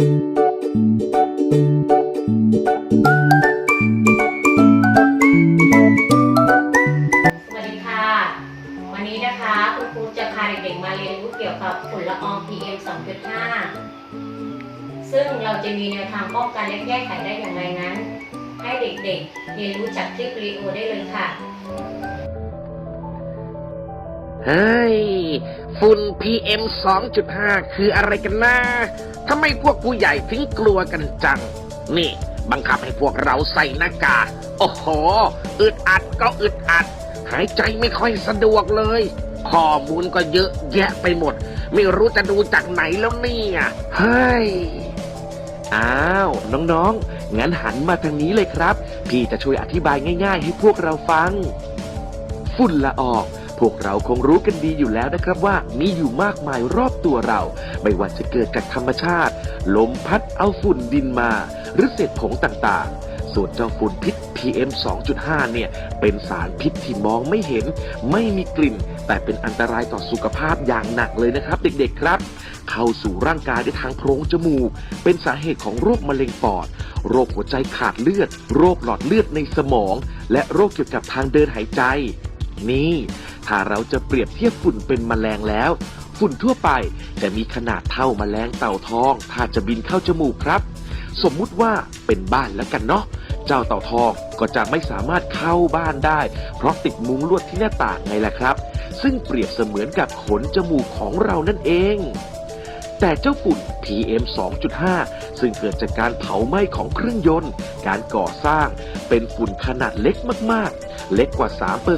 สวัสดีค่ะ วันนี้นะคะคุณครูจะพาเด็กๆมาเรียนรู้เกี่ยวกับฝุ่นละออง PM 2.5 ซึ่งเราจะมีแนวทางป้องกันและแก้ไขได้อย่างไรนั้น ให้เด็กๆเรียนรู้จากคลิปวิดีโอได้เลยค่ะ เฮ้ย ฝุ่น PM 2.5 คืออะไรกันนะทำไมพวกผู้ใหญ่ถึงกลัวกันจัง นี่ บังคับให้พวกเราใส่หน้ากาก โอ้โห อึดอัดก็อึดอัด หายใจไม่ค่อยสะดวกเลย ข้อมูลก็เยอะแยะไปหมด ไม่รู้จะดูจากไหนแล้วเนี่ยเฮ้ย อ้าว น้องๆ งั้นหันมาทางนี้เลยครับ พี่จะช่วยอธิบายง่าย ๆ ให้พวกเราฟัง ฝุ่นละออง พวกเราคงรู้กันดีอยู่แล้วนะครับว่ามีอยู่มากมายรอบตัวเรา ไม่ว่าจะเกิดจากธรรมชาติ ลมพัดเอาฝุ่นดินมา หรือเศษผงต่างๆ ส่วนเจ้าฝุ่นพิษ PM 2.5 เนี่ย เป็นสารพิษที่มองไม่เห็น ไม่มีกลิ่น แต่เป็นอันตรายต่อสุขภาพอย่างหนักเลยนะครับ เด็กๆครับ เข้าสู่ร่างกายได้ทางโพรงจมูก เป็นสาเหตุของโรคมะเร็งปอด โรคหัวใจขาดเลือด โรคหลอดเลือดในสมอง และโรคเกี่ยวกับทางเดินหายใจ นี่ ถ้าเราจะเปรียบเทียบฝุ่นเป็นแมลงแล้ว ฝุ่นทั่วไปจะมีขนาดเท่าแมลงเต่าทอง ถ้าจะบินเข้าจมูกครับ สมมุติว่าเป็นบ้านแล้วกันเนาะเจ้าเต่าทองก็จะไม่สามารถเข้าบ้านได้ เพราะติดมุ้งลวดที่หน้าต่างไงล่ะครับ ซึ่งเปรียบเสมือนกับขนจมูกของเรานั่นเอง แต่เจ้าฝุ่น PM 2.5 ซึ่งเกิดจากการเผาไหม้ของเครื่องยนต์ การก่อสร้าง เป็นฝุ่นขนาดเล็กมากๆ เล็กกว่า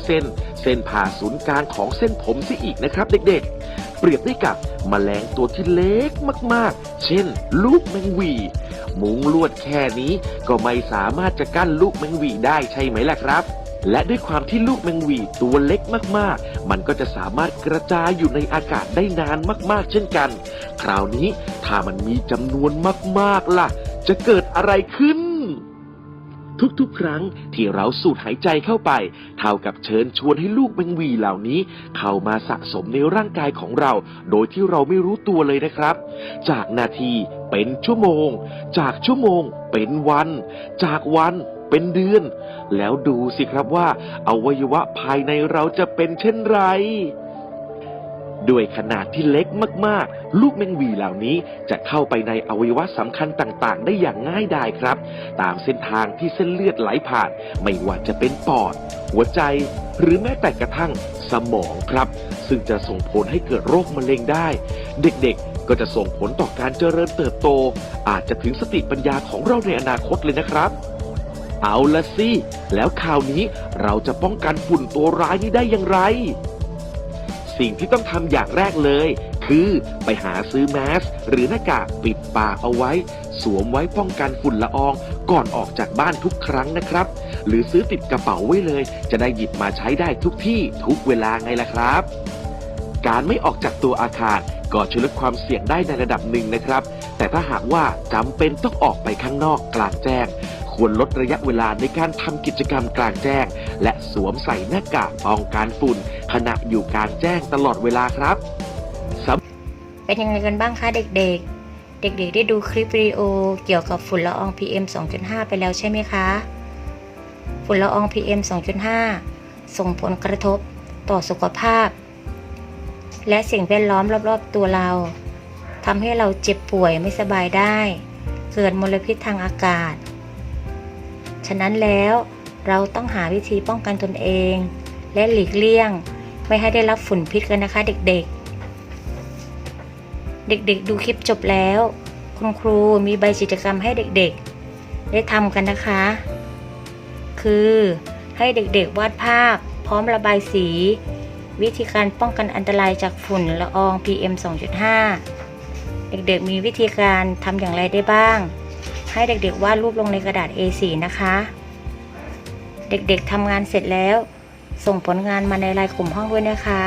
3%เส้นผ่าศูนย์กลางของเส้นผมซิอีกนะครับเด็กๆ เปรียบได้กับมแมลงตัวที่เล็กมากๆ เช่น ลูกแมงวีมุงลวดแค่นี้ก็ไม่สามารถจะกั้นลูกแมงวีได้ใช่ไหมล่ะครับ และด้วยความที่ลูกแมงวีตัวเล็กมากๆ มันก็จะสามารถกระจายอยู่ในอากาศได้นานมากๆ เช่นกัน คราวนี้ถ้ามันมีจำนวนมากๆล่ะ จะเกิดอะไรขึ้น ทุกๆ ครั้งที่เราสูดหายใจเข้าไป เท่ากับเชิญชวนให้ลูกแมงวีเหล่านี้ เข้ามาสะสมในร่างกายของเรา โดยที่เราไม่รู้ตัวเลยนะครับ จากนาทีเป็นชั่วโมง จากชั่วโมงเป็นวัน จากวัน เป็นเดือน แล้วดูสิครับว่าอวัยวะภายในเราจะเป็นเช่นไร ด้วยขนาดที่เล็กมากๆ ลูกแมงวีเหล่านี้จะเข้าไปในอวัยวะสำคัญต่างๆ ได้อย่างง่ายดายครับ ตามเส้นทางที่เส้นเลือดไหลผ่าน ไม่ว่าจะเป็นปอด หัวใจ หรือแม้แต่กระทั่งสมองครับ ซึ่งจะส่งผลให้เกิดโรคมะเร็งได้ เด็กๆก็จะส่งผลต่อการเจริญเติบโต อาจจะถึงสติปัญญาของเราในอนาคตเลยนะครับ เอาละสิ แล้วคราวนี้เราจะป้องกันฝุ่นตัวร้ายนี้ได้อย่างไร สิ่งที่ต้องทำอย่างแรกเลย คือไปหาซื้อแมสหรือหน้ากากปิดปากเอาไว้ สวมไว้ป้องกันฝุ่นละอองก่อนออกจากบ้านทุกครั้งนะครับ หรือซื้อติดกระเป๋าไว้เลย จะได้หยิบมาใช้ได้ทุกที่ทุกเวลาไงล่ะครับ การไม่ออกจากตัวอาคารก็ช่วยลดความเสี่ยงได้ในระดับหนึ่งนะครับ แต่ถ้าหากว่าจำเป็นต้องออกไปข้างนอกกลางแจ้ง ควรลดระยะเวลาในการทำกิจกรรมกลางแจ้ง และสวมใส่หน้ากากป้องกันฝุ่น ขณะอยู่กลางแจ้งตลอดเวลาครับ เป็นยังไงกันบ้างคะเด็กๆ เด็กๆ ได้ดูคลิปวิดีโอเกี่ยวกับฝุ่นละออง PM 2.5 ไปแล้วใช่ไหมคะ ฝุ่นละออง PM 2.5 ส่งผลกระทบต่อสุขภาพ และสิ่งแวดล้อมรอบๆ ตัวเราทำให้เราเจ็บป่วยไม่สบายได้ เกิดมลพิษทางอากาศ ฉะนั้นแล้วเราต้องหาวิธีป้องกันตนเอง และหลีกเลี่ยง ไม่ให้ได้รับฝุ่นพิษกันนะคะเด็กๆ เด็กๆ ดูคลิปจบแล้ว คุณครูมีใบกิจกรรมให้เด็กๆ ได้ทำกันนะคะ คือให้เด็กๆ วาดภาพ พร้อมระบายสี วิธีการป้องกันอันตรายจากฝุ่นละออง PM 2.5 เด็กๆ มีวิธีการทำอย่างไรได้บ้าง ให้เด็กๆวาดรูปลงในกระดาษ A4 นะคะ เด็กๆทำงานเสร็จแล้ว ส่งผลงานมาในไลน์กลุ่มห้องด้วยนะคะ